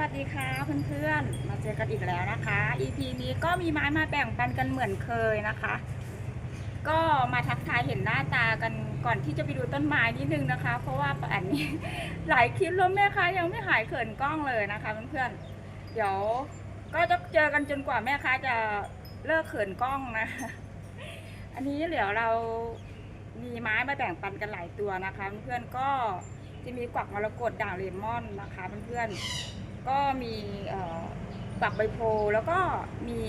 วัสดีค่ะเพื่อนๆ มาเจอกันอีกแล้วนะคะ EP นี้ก็มีไม้มาแบ่งปันกันเหมือนเคยนะคะ ก็มาทักทายเห็นหน้าตากันก่อนที่จะไปดูต้นไม้นิดนึงนะคะ เพราะว่าอันนี้หลายคลิปแล้วแม่ค้ายังไม่หายเขินกล้องเลยนะคะเพื่อนๆ เดี๋ยวก็จะเจอกันจนกว่าแม่ค้าจะเลิกเขินกล้องนะ อันนี้เดี๋ยวเรามีไม้มาแบ่งปันกันหลายตัวนะคะ เพื่อนๆก็จะมีกวักมรกตด่างเลมอนนะคะเพื่อนๆ ก็มีกวักใบโพแล้วก็มี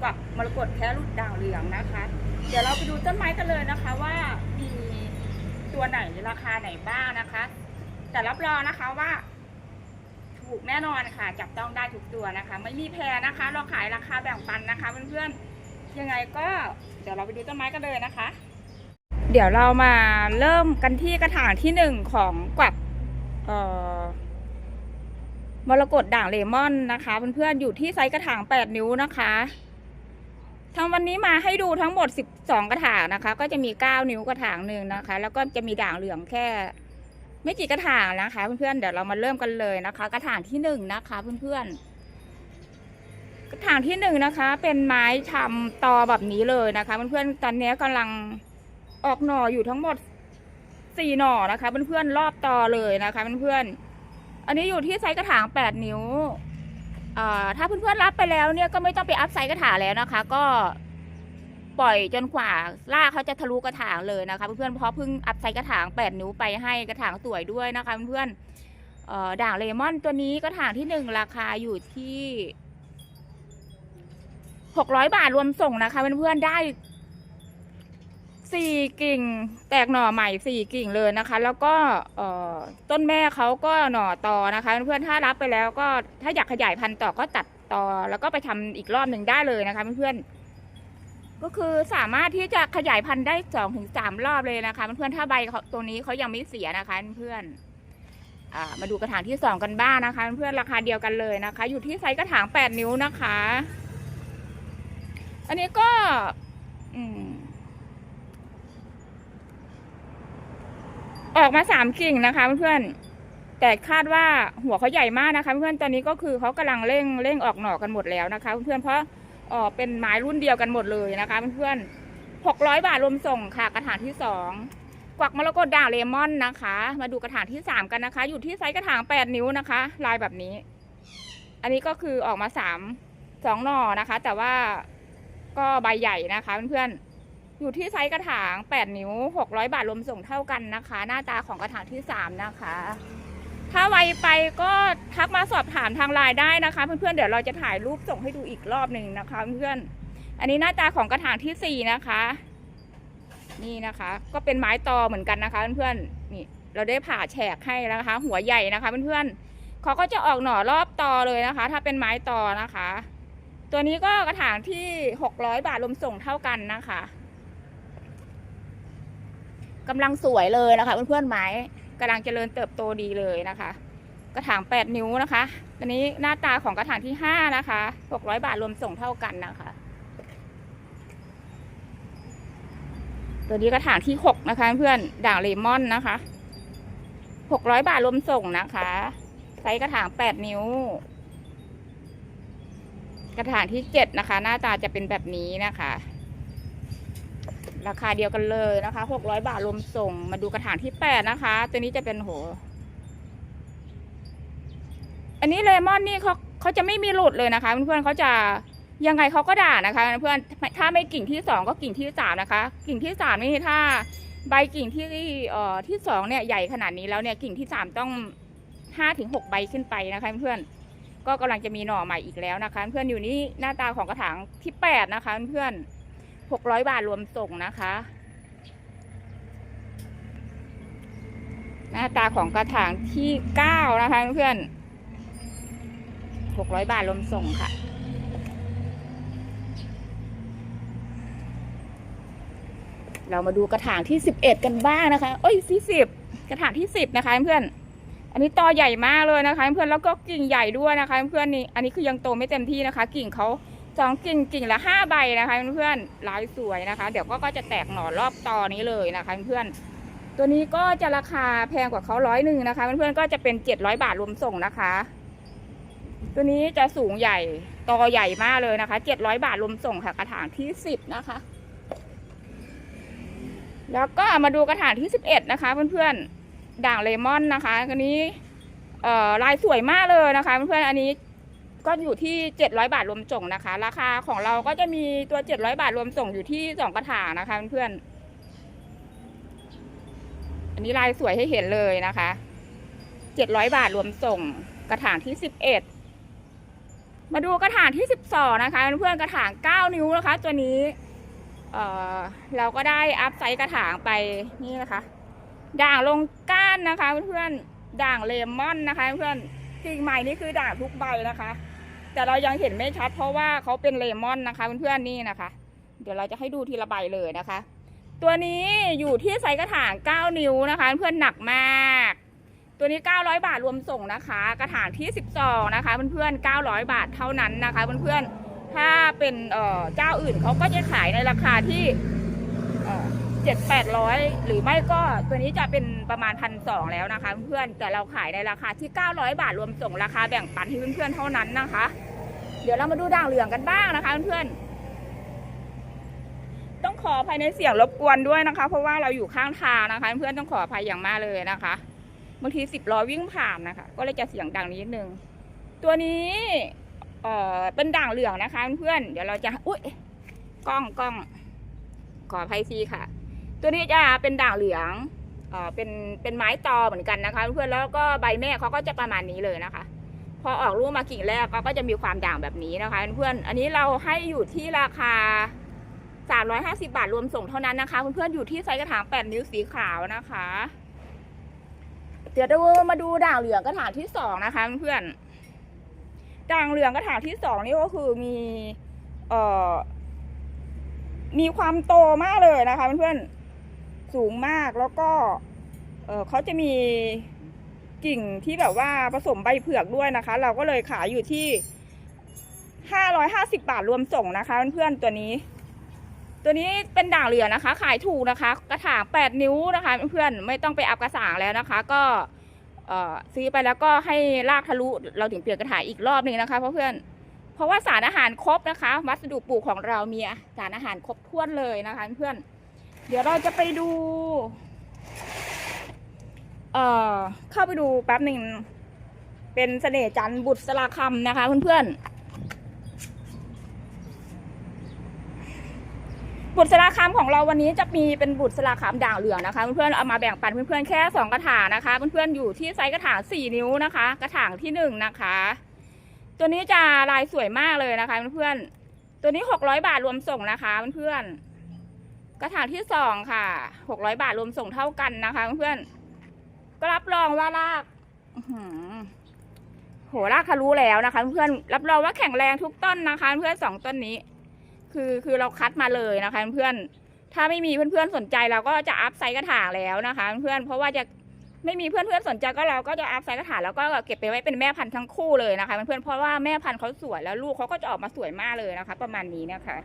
กวักมรกตแค่รุดด่างเหลืองนะคะ เดี๋ยวเราไปดูต้นไม้กันเลยนะคะว่ามีตัวไหนราคาไหนบ้างนะคะ แต่รับรองนะคะว่า ถูกแน่นอนค่ะ จับต้องได้ทุกตัวนะคะ ไม่มีแพงนะคะ เราขายราคาแบ่งปันนะคะเพื่อนๆยังไงก็เดี๋ยวเราไปดูต้นไม้กันเลยนะคะ เดี๋ยวเรามาเริ่มกันที่กระถางที่หนึ่งของกวักเอ่อ มรกตด่างเลมอนนะคะเพื่อนๆอยู่ที่ไซส์กระถาง 8 นิ้วนะคะทั้งวันนี้มาให้ดูทั้งหมด 12 กระถางนะคะ ก็จะมี 9 นิ้วกระถางหนึ่งนะคะ แล้วก็จะมีด่างเหลืองแค่ ไม่กี่กระถางนะคะ เพื่อนๆเดี๋ยวเรามาเริ่มกันเลยนะคะ กระถางที่หนึ่งนะคะเพื่อนๆกระถางที่หนึ่งนะคะ เป็นไม้ทำตอแบบนี้เลยนะคะเพื่อนๆตอนนี้กำลังออกหน่ออยู่ทั้งหมดสี่หน่อนะคะ เพื่อนๆรอบตอเลยนะคะเพื่อนๆ อันนี้อยู่ที่ไซส์กระถางแปดนิ้วอ่าถ้าเพื่อนๆรับไปแล้วเนี่ยก็ไม่ต้องไปอัพไซส์กระถางแล้วนะคะ ก็ปล่อยจนกว่าล่ากเขาจะทะลุกระถางเลยนะคะเพื่อนๆเพราะเพิ่งอัพไซส์กระถางแปดนิ้วไปให้กระถางสวยด้วยนะคะเพื่อนๆเอ่อด่างเลมอนตัวนี้กระถางที่หนึ่งราคาอยู่ที่หกร้อยบาทรวมส่งนะคะเพื่อนๆได้ สี่กิ่งแตกหน่อใหม่สี่กิ่งเลยนะคะ แล้วก็ต้นแม่เขาก็หน่อต่อนะคะ เพื่อนๆถ้ารับไปแล้วก็ถ้าอยากขยายพันธุ์ต่อก็ตัดต่อ แล้วก็ไปทำอีกรอบหนึ่งได้เลยนะคะเพื่อนๆก็คือสามารถที่จะขยายพันธุ์ได้สองถึงสามรอบเลยนะคะเพื่อนๆถ้าใบเขาตัวนี้เขายังไม่เสียนะคะเพื่อนๆมาดูกระถางที่สองกันบ้างนะคะ เพื่อนๆราคาเดียวกันเลยนะคะ อยู่ที่ไซส์กระถางแปดนิ้วนะคะ อันนี้ก็ อืม ออกมาสามกิ่งนะคะเพื่อนๆแต่คาดว่าหัวเขาใหญ่มากนะคะ เพื่อนๆตอนนี้ก็คือเขากำลังเร่งเร่งออกหน่อกันหมดแล้วนะคะ เพื่อนๆเพราะเออเป็นไม้รุ่นเดียวกันหมดเลยนะคะ เพื่อนๆหกร้อยบาทรวมส่งค่ะกระถางที่สองกวักมรกตด่างเลมอนนะคะ มาดูกระถางที่สามกันนะคะ อยู่ที่ไซส์กระถางแปดนิ้วนะคะ ลายแบบนี้ อันนี้ก็คือออกมาสามสองหน่อนะคะ แต่ว่าก็ใบใหญ่นะคะเพื่อนๆ อยู่ที่ไซส์กระถาง 8 นิ้ว 600 บาทรวมส่งเท่ากันนะคะ หน้าตาของกระถางที่ 3 นะคะ ถ้าไวไปก็ทักมาสอบถามทางไลน์ได้นะคะ เพื่อนๆเดี๋ยวเราจะถ่ายรูปส่งให้ดูอีกรอบหนึ่งนะคะ เพื่อนๆอันนี้หน้าตาของกระถางที่ 4 นะคะ นี่นะคะ ก็เป็นไม้ตอเหมือนกันนะคะ เพื่อนๆนี่เราได้ผ่าแฉกให้แล้วนะคะ หัวใหญ่นะคะ เพื่อนๆเขาก็จะออกหน่อรอบตอเลยนะคะ ถ้าเป็นไม้ตอนะคะ ตัวนี้ก็กระถางที่ 600 บาทรวมส่งเท่ากันนะคะ กำลังสวยเลยนะคะ เพื่อนๆไม้กำลังเจริญเติบโตดีเลยนะคะ กระถาง 8 นิ้วนะคะอันนี้หน้าตาของกระถางที่ 5 นะคะ 600 บาทรวมส่งเท่ากันนะคะ ตัวนี้กระถางที่ 6 นะคะ เพื่อนด่างเลมอนนะคะ 600 บาทรวมส่งนะคะไซส์กระถาง 8 นิ้ว กระถางที่ 7 นะคะ หน้าตาจะเป็นแบบนี้นะคะ ราคาเดียวกันเลยนะคะหกร้อยบาทรวมส่ง มาดูกระถางที่แปดนะคะ ตัวนี้จะเป็นโห อันนี้เลมอนนี่เขาเขาจะไม่มีหลุดเลยนะคะ เพื่อนๆเขาจะยังไงเขาก็ด่านะคะ เพื่อนถ้าไม่กิ่งที่สองก็กิ่งที่สามนะคะ กิ่งที่สามนี่ถ้าใบกิ่งที่เอ่อที่สองเนี่ยใหญ่ขนาดนี้แล้วเนี่ยกิ่งที่สามต้องห้าถึงหกใบขึ้นไปนะคะ เพื่อนก็กำลังจะมีหน่อใหม่อีกแล้วนะคะ เพื่อนอยู่นี่หน้าตาของกระถางที่แปดนะคะ เพื่อน หกร้อยบาทรวมส่งนะคะ หน้าตาของกระถางที่เก้านะคะเพื่อนหกร้อยบาทรวมส่งค่ะเรามาดูกระถางที่สิบเอ็ดกันบ้างนะคะเอ้ยที่สิบกระถางที่สิบนะคะเพื่อน อันนี้ตอใหญ่มากเลยนะคะ เพื่อนแล้วก็กิ่งใหญ่ด้วยนะคะ เพื่อนนี่ อันนี้คือยังโตไม่เต็มที่นะคะ กิ่งเขา สองกิ่งกิ่งละห้าใบนะคะเพื่อนๆลายสวยนะคะ เดี๋ยวก็ก็จะแตกหน่อรอบตอนี้เลยนะคะเพื่อนๆตัวนี้ก็จะราคาแพงกว่าเขาร้อยหนึ่งนะคะ เพื่อนๆก็จะเป็นเจ็ดร้อยบาทรวมส่งนะคะ ตัวนี้จะสูงใหญ่ตอใหญ่มากเลยนะคะเจ็ดร้อยบาทรวมส่งค่ะกระถางที่สิบนะคะ แล้วก็มาดูกระถางที่สิบเอ็ดนะคะ เพื่อนๆด่างเลมอนนะคะอันนี้ลายสวยมากเลยนะคะ เพื่อนๆอันนี้ ก็อยู่ที่เจ็ดร้อยบาทรวมส่งนะคะ ราคาของเราก็จะมีตัวเจ็ดร้อยบาทรวมส่งอยู่ที่สองกระถางนะคะเพื่อนอันนี้ลายสวยให้เห็นเลยนะคะเจ็ดร้อยบาทรวมส่งกระถางที่สิบเอ็ดมาดูกระถางที่ 12 นะคะเพื่อนกระถาง 9 นิ้วนะคะ ตัวนี้เอ่อเราก็ได้อัพไซส์กระถางไปนี่นะคะ ด่างลงก้านนะคะเพื่อนๆด่างเลมอนนะคะเพื่อนกิ่งใหม่นี่คือด่างทุกใบนะคะ แต่เรายังเห็นไม่ชัดเพราะว่าเขาเป็นเลมอนนะคะเพื่อนๆนี่นะคะ เดี๋ยวเราจะให้ดูทีละใบเลยนะคะ ตัวนี้อยู่ที่ไซส์กระถาง 9 นิ้วนะคะเพื่อนๆหนักมาก ตัวนี้ 900 บาทรวมส่งนะคะ กระถางที่ 12 นะคะเพื่อนๆ900 บาทเท่านั้นนะคะเพื่อนๆถ้าเป็นเจ้าอื่นเขาก็จะขายในราคาที่ อ่อ7 800หรือไม่ก็ตัวนี้จะเป็นประมาณพันสองแล้วนะคะ เพื่อนแต่เราขายในราคาที่ 900 บาทรวมส่งราคาแบ่งปันให้เพื่อนๆเท่านั้นนะคะ เดี๋ยวเรามาดูด่างเหลืองกันบ้างนะคะเพื่อนๆต้องขออภัยในเสียงรบกวนด้วยนะคะ เพราะว่าเราอยู่ข้างทางนะคะ เพื่อนๆต้องขออภัยอย่างมากเลยนะคะบางทีสิบล้อวิ่งผ่านนะคะ ก็เลยจะเสียงดังนิดนึงตัวนี้เอ่อเป็นด่างเหลืองนะคะ เพื่อนๆเดี๋ยวเราจะอุ้ยกล้องกล้องขออภัยทีค่ะ ตัวนี้จะเป็นด่างเหลืองเออเป็นเป็นไม้ตอเหมือนกันนะคะ เพื่อนแล้วก็ใบแม่เขาก็จะประมาณนี้เลยนะคะ พอออกลูกมากิ่งแรกก็จะมีความด่างแบบนี้นะคะ เพื่อนอันนี้เราให้อยู่ที่ราคา350 บาทรวมส่งเท่านั้นนะคะเพื่อนๆอยู่ที่ไซส์กระถาง 8 นิ้วสีขาวนะคะ เดี๋ยวเรามาดูด่างเหลืองกระถางที่สองนะคะเพื่อนด่างเหลืองกระถางที่สองนี่ก็คือมีเอ่อมีความโตมากเลยนะคะเพื่อนๆ สูงมากแล้วก็เเขาจะมีกิ่งที่แบบว่าผสมใบเผือกด้วยนะคะ เราก็เลยขายอยู่ที่ห้าร้อยห้าสิบาทรวมส่งนะคะเพื่อนๆตัวนี้ ตัวนี้เป็นด่างเหลือนะคะ ขายถูกนะคะ กระถางแปดนิ้วนะคะเพื่อนๆไม่ต้องไปอัพกระถางแล้วนะคะ ก็ซื้อไปแล้วก็ให้ลากทะลุเราถึงเปลี่ยนกระถางอีกรอบหนึ่งนะคะเพราะเพื่อนเพราะว่าสารอาหารครบนะคะ วัสดุปลูกของเรามีสารอาหารครบถ้วนเลยนะคะเพื่อน เดี๋ยวเราจะไปดู เอ่อ เข้าไปดูแป๊บหนึ่ง เป็นเสน่ห์จันทร์บุตรสลาคำนะคะเพื่อนๆบุตรสลาคำของเราวันนี้จะมีเป็นบุตรสลาคำด่างเหลืองนะคะเพื่อนๆเอามาแบ่งปันเพื่อนๆแค่สองกระถางนะคะเพื่อนๆอยู่ที่ไซส์กระถางสี่นิ้วนะคะ กระถางที่หนึ่งนะคะ ตัวนี้จะลายสวยมากเลยนะคะเพื่อนๆตัวนี้หกร้อยบาทรวมส่งนะคะเพื่อนๆ ระถางที่สองค่ะหกร้อยบาทรวมส่งเท่ากันนะคะเพื่อนๆก็รับรองว่ารากโหรากทะลุแล้วนะคะ เพื่อนรับรองว่าแข็งแรงทุกต้นนะคะ เพื่อนสองต้นนี้ คือคือเราคัดมาเลยนะคะ เพื่อนถ้าไม่มีเพื่อนๆสนใจเราก็จะอัพไซส์กระถางแล้วนะคะ เพื่อนเพราะว่าจะไม่มีเพื่อนๆสนใจก็เราก็จะอัพไซส์กระถางแล้วก็เก็บไปไว้เป็นแม่พันธุ์ทั้งคู่เลยนะคะเพื่อนเพราะว่าแม่พันธุ์เขาสวยแล้วลูกเขาก็จะออกมาสวยมากเลยนะคะ ประมาณนี้นะคะ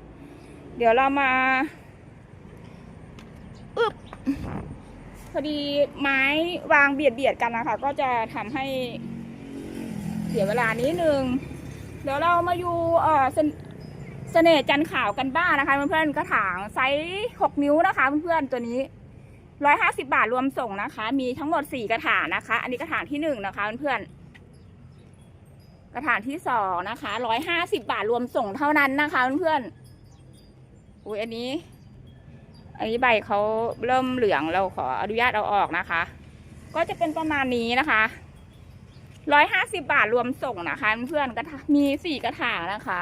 เดี๋ยวเรามา อึบพอดีไม้วางเบียดเบียดๆกันนะคะ ก็จะทำให้เสียเวลานิดนึงเดี๋ยวเรามาอยู่เอ่อเสน่ห์จันขาวกันบ้างนะคะเพื่อนๆกระถางไซส์หกนิ้วนะคะเพื่อนๆตัวนี้ร้อยห้าสิบาทรวมส่งนะคะ มีทั้งหมดสี่กระถางนะคะ อันนี้กระถางที่หนึ่งนะคะเพื่อนๆกระถางที่สองนะคะร้อยห้าสิบาทรวมส่งเท่านั้นนะคะเพื่อนๆอุ้ยอันนี้ อันนี้ใบเขาเริ่มเหลืองเราขออนุญาตเอาออกนะคะ ก็จะเป็นประมาณนี้นะคะร้อยห้าสิบาทรวมส่งนะคะ เพื่อนกระถางมีสี่กระถางนะคะ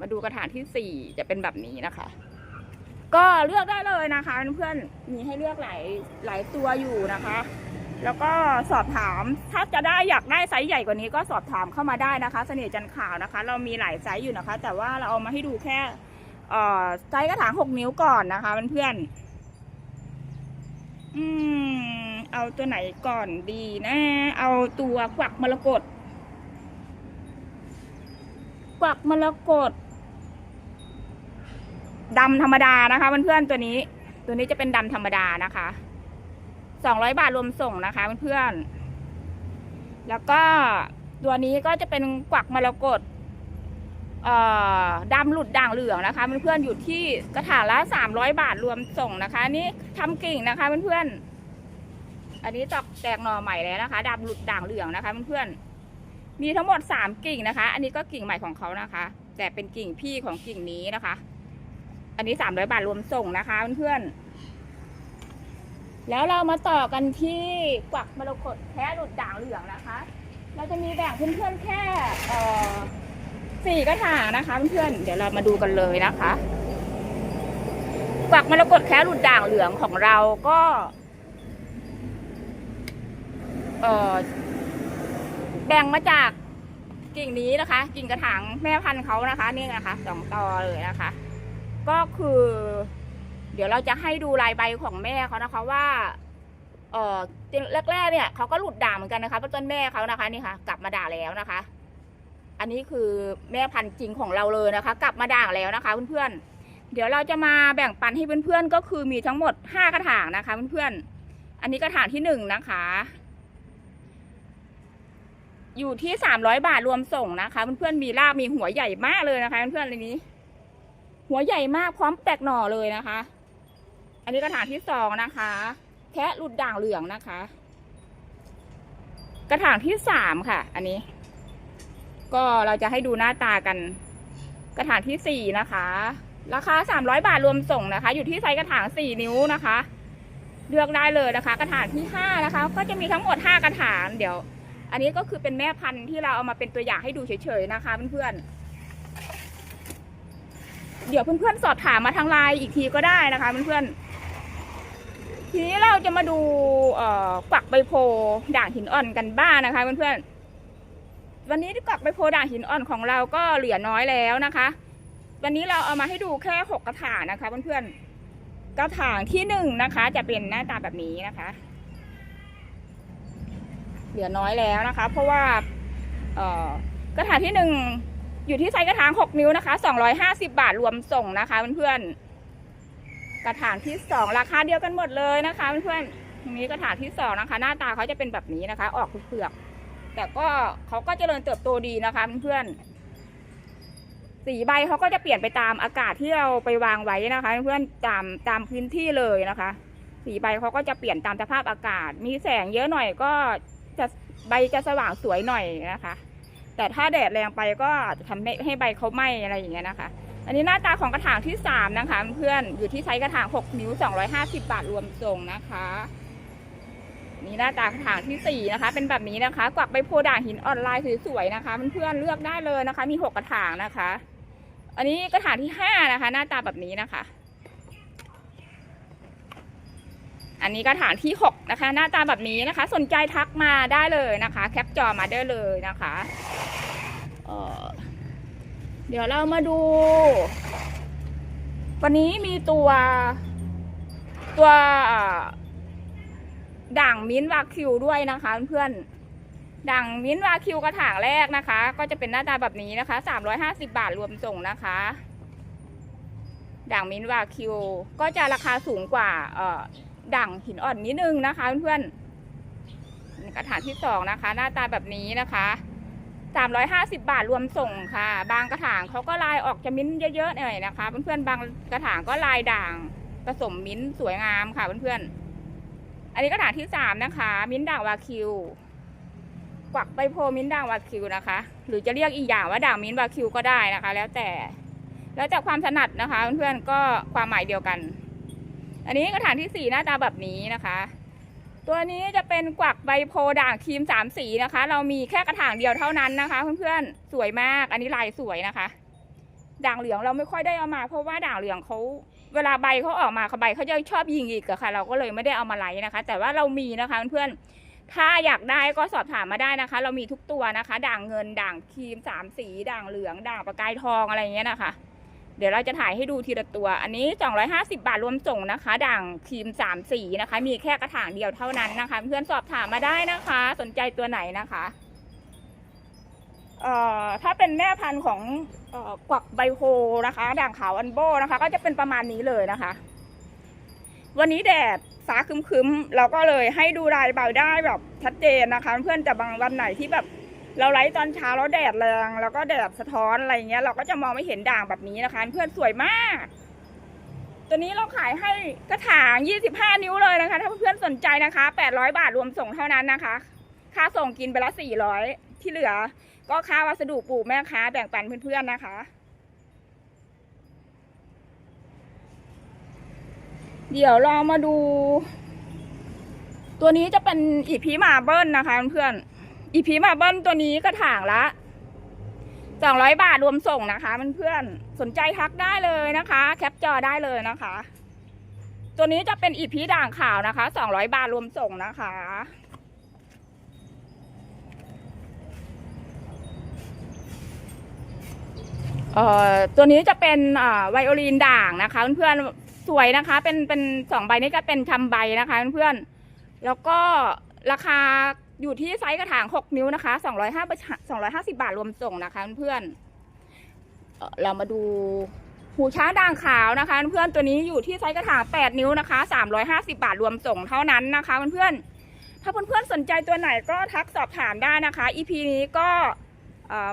มาดูกระถางที่สี่จะเป็นแบบนี้นะคะ ก็เลือกได้เลยนะคะเพื่อนมีให้เลือกหลายหลายตัวอยู่นะคะ แล้วก็สอบถามถ้าจะได้อยากได้ไซส์ใหญ่กว่านี้ก็สอบถามเข้ามาได้นะคะ เสน่ห์จันทร์ขาวนะคะ เรามีหลายไซส์อยู่นะคะ แต่ว่าเราเอามาให้ดูแค่ เอ่อไซส์กระถางหกนิ้วก่อนนะคะเพื่อนๆอืม เอาตัวไหนก่อนดีนะ เอาตัวกวักมรกตกวักมรกตดำธรรมดานะคะเพื่อนๆตัวนี้ ตัวนี้จะเป็นดำธรรมดานะคะสองร้อยบาทรวมส่งนะคะเพื่อนๆแล้วก็ตัวนี้ก็จะเป็นกวักมรกตเอ่อ ดำหลุดด่างเหลืองนะคะเพื่อนๆอยู่ที่กระถางละ 300 บาทรวมส่งนะคะ นี่ทำกิ่งนะคะเพื่อนๆอันนี้ตอกแตกหน่อใหม่แล้วนะคะดำหลุดด่างเหลืองนะคะเพื่อนๆมีทั้งหมด 3 กิ่งนะคะ อันนี้ก็กิ่งใหม่ของเขานะคะ แต่เป็นกิ่งพี่ของกิ่งนี้นะคะ อันนี้ 300 บาทรวมส่งนะคะเพื่อนๆแล้วเรามาต่อกันที่กวักมรกตแท้หลุดด่างเหลืองนะคะ เราจะมีแบ่งเพื่อนๆแค่เอ่อ สี่กระถางนะคะเพื่อนๆเดี๋ยวเรามาดูกันเลยนะคะกวักมรกตแค่หลุดด่างเหลืองของเราก็ เอ่อแบ่งมาจากกิ่งนี้นะคะ กิ่งกระถางแม่พันธุ์เขานะคะนี่นะคะสองตอเลยนะคะ ก็คือ เดี๋ยวเราจะให้ดูลายใบของแม่เขานะคะว่า เอ่อจริงแรกๆเนี่ยเขาก็หลุดด่างเหมือนกันนะคะเพราะต้นแม่เขานะคะนี่ค่ะ กลับมาด่าแล้วนะคะ อันนี้คือแม่พันธุ์จริงของเราเลยนะคะ กลับมาด่างแล้วนะคะเพื่อนๆ เดี๋ยวเราจะมาแบ่งปันให้เพื่อนๆ ก็คือมีทั้งหมดห้ากระถางนะคะเพื่อนๆ อันนี้กระถางที่หนึ่งนะคะ อยู่ที่สามร้อยบาทรวมส่งนะคะเพื่อนๆ มีรากมีหัวใหญ่มากเลยนะคะเพื่อนๆเลยนี้ หัวใหญ่มากพร้อมแตกหน่อเลยนะคะ อันนี้กระถางที่สองนะคะแคะหลุดด่างเหลืองนะคะ กระถางที่สามค่ะ อันนี้ ก็เราจะให้ดูหน้าตากัน กระถางที่สี่นะคะ ราคาสามร้อยบาทรวมส่งนะคะ อยู่ที่ไซส์กระถางสี่นิ้วนะคะ เลือกได้เลยนะคะ กระถางที่ห้านะคะ ก็จะมีทั้งหมดห้ากระถางเดี๋ยว อันนี้ก็คือเป็นแม่พันธุ์ที่เราเอามาเป็นตัวอย่างให้ดูเฉยๆนะคะเพื่อนๆเดี๋ยวเพื่อนๆสอบถามมาทางไลน์อีกทีก็ได้นะคะเพื่อนๆทีนี้เราจะมาดูเอ่อกวักใบโพด่างหินอ่อนกันบ้างนะคะเพื่อนๆ วันนี้กวักใบโพด่างหินอ่อนของเราก็เหลือน้อยแล้วนะคะ วันนี้เราเอามาให้ดูแค่หกกระถางนะคะเพื่อนๆกระถางที่หนึ่งนะคะ จะเป็นหน้าตาแบบนี้นะคะ เหลือน้อยแล้วนะคะ เพราะว่าเออกระถางที่หนึ่งอยู่ที่ไซส์กระถางหกนิ้วนะคะสองร้อยห้าสิบาทรวมส่งนะคะเพื่อนๆกระถางที่สองราคาเดียวกันหมดเลยนะคะเพื่อนๆตรงนี้กระถางที่สองนะคะ หน้าตาเขาจะเป็นแบบนี้นะคะ ออกเปลือกๆ แต่ก็เขาก็เจริญเติบโตดีนะคะเพื่อนๆสีใบเขาก็จะเปลี่ยนไปตามอากาศที่เราไปวางไว้นะคะ เพื่อนตามตามพื้นที่เลยนะคะ สีใบเขาก็จะเปลี่ยนตามสภาพอากาศ มีแสงเยอะหน่อยก็จะใบจะสว่างสวยหน่อยนะคะ แต่ถ้าแดดแรงไปก็อาจจะทำให้ให้ใบเขาไหม้อะไรอย่างเงี้ยนะคะ อันนี้หน้าตาของกระถางที่สามนะคะ เพื่อนอยู่ที่ไซส์กระถางหกนิ้วสองร้อยหาสิบาทรวมส่งนะคะ นี่หน้าตาถางที่สี่นะคะ เป็นแบบนี้นะคะ กวักใบโพด่างหินออนไลน์สวยๆนะคะเพื่อนๆเลือกได้เลยนะคะ มีหกกระถางนะคะ อันนี้กระถางที่ห้านะคะ หน้าตาแบบนี้นะคะ อันนี้กระถางที่หกนะคะ หน้าตาแบบนี้นะคะ สนใจทักมาได้เลยนะคะ แคปจอมาได้เลยนะคะเเดี๋ยวเรามาดู วันนี้มีตัวตัว ด่างมิ้นวาคิวด้วยนะคะเพื่อนด่างมิ้นวาคิวกระถางแรกนะคะ ก็จะเป็นหน้าตาแบบนี้นะคะสามร้อยห้าสิบาทรวมส่งนะคะ ด่างมิ้นวาคิวก็จะราคาสูงกว่าเอ่อด่างหินอ่อนนิดนึงนะคะเพื่อนๆกระถางที่สองนะคะ หน้าตาแบบนี้นะคะสามร้อยห้าสิบาทรวมส่งค่ะ บางกระถางเขาก็ลายออกจะมิ้นเยอะๆหน่อยนะคะ เพื่อนๆบางกระถางก็ลายด่างผสมมิ้นสวยงามค่ะเพื่อนๆ นนี้กระถางที่สามนะคะ มิ้นท์ด่างวาคิว กวักใบโพมิ้นท์ด่างวาคิวนะคะ หรือจะเรียกอีกอย่างว่าด่างมิ้นวาคิวก็ได้นะคะ แล้วแต่ แล้วแต่ความถนัดนะคะ เพื่อนๆ ก็ความหมายเดียวกัน อันนี้กระถางที่สี่หน้าตาแบบนี้นะคะ ตัวนี้จะเป็นกวักใบโพด่างครีมสามสีนะคะ เรามีแค่กระถางเดียวเท่านั้นนะคะ เพื่อนๆ สวยมาก อันนี้ลายสวยนะคะ ด่างเหลืองเราไม่ค่อยได้เอามา เพราะว่าด่างเหลืองเขา เวลาใบเขาออกมาเขาใบเขาจะชอบยิงอีกอะค่ะ เราก็เลยไม่ได้เอามาไลฟ์นะคะ แต่ว่าเรามีนะคะเพื่อนถ้าอยากได้ก็สอบถามมาได้นะคะ เรามีทุกตัวนะคะ ด่างเงินด่างครีมสามสี ด่างเหลือง ด่างประกายทองอะไรอย่างเงี้ยนะคะ เดี๋ยวเราจะถ่ายให้ดูทีละตัว อันนี้ 250 บาทรวมส่งนะคะ ด่างครีม3สีนะคะ มีแค่กระถางเดียวเท่านั้นนะคะ เพื่อนสอบถามมาได้นะคะ สนใจตัวไหนนะคะ ถ้าเป็นแม่พันธุ์ของอกวักใบโพนะคะ ด่างขาวอันโบนะคะ ก็จะเป็นประมาณนี้เลยนะคะ วันนี้แดดฟ้าคึมๆเราก็เลยให้ดูลายใบได้แบบชัดเจนนะคะ เพื่อนแต่บางวันไหนที่แบบเราไลฟ์ตอนเช้าแล้วแดดแรงแล้วก็แดดสะท้อนอะไรเงี้ย เราก็จะมองไม่เห็นด่างแบบนี้นะคะ เพื่อนสวยมาก ตัวนี้เราขายให้กระถาง 25 นิ้วเลยนะคะ ถ้าเพื่อนสนใจนะคะ 800 บาทรวมส่งเท่านั้นนะคะ ค่าส่งกินไปละ 400 ที่เหลือ ก็ค่าวัสดุปลูกแม่ค้าแบ่งปันเพื่อนๆนะคะเดี๋ยวเรามาดู ตัวนี้จะเป็นอีพีมาเบิลนะคะเพื่อนอีพีมาเบิลตัวนี้กระถางละสองร้อยบาทรวมส่งนะคะเพื่อนๆสนใจทักได้เลยนะคะ แคปจอได้เลยนะคะ ตัวนี้จะเป็นอีพีด่างขาวนะคะสองร้อยบาทรวมส่งนะคะ เอ่อตัวนี้จะเป็นไวโอลินด่างนะคะเพื่อนๆสวยนะคะ เป็นเป็นสองใบนี้ก็เป็นชำใบนะคะเพื่อนๆแล้วก็ราคาอยู่ที่ไซส์กระถาง 6 นิ้วนะคะ205 250 บาทรวมส่งนะคะเพื่อนๆเเรามาดูหูช้างด่างขาวนะคะ เพื่อนๆตัวนี้อยู่ที่ไซส์กระถาง 8 นิ้วนะคะ 350 บาทรวมส่งเท่านั้นนะคะเพื่อนๆถ้าเพื่อนๆสนใจตัวไหนก็ทักสอบถามได้นะคะ EP นี้ก็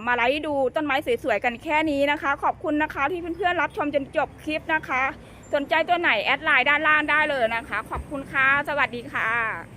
มาไลฟ์ดูต้นไม้สวยๆกันแค่นี้นะคะ ขอบคุณนะคะที่เพื่อนๆรับชมจนจบคลิปนะคะ สนใจตัวไหนแอดไลน์ด้านล่างได้เลยนะคะ ขอบคุณค่ะ สวัสดีค่ะ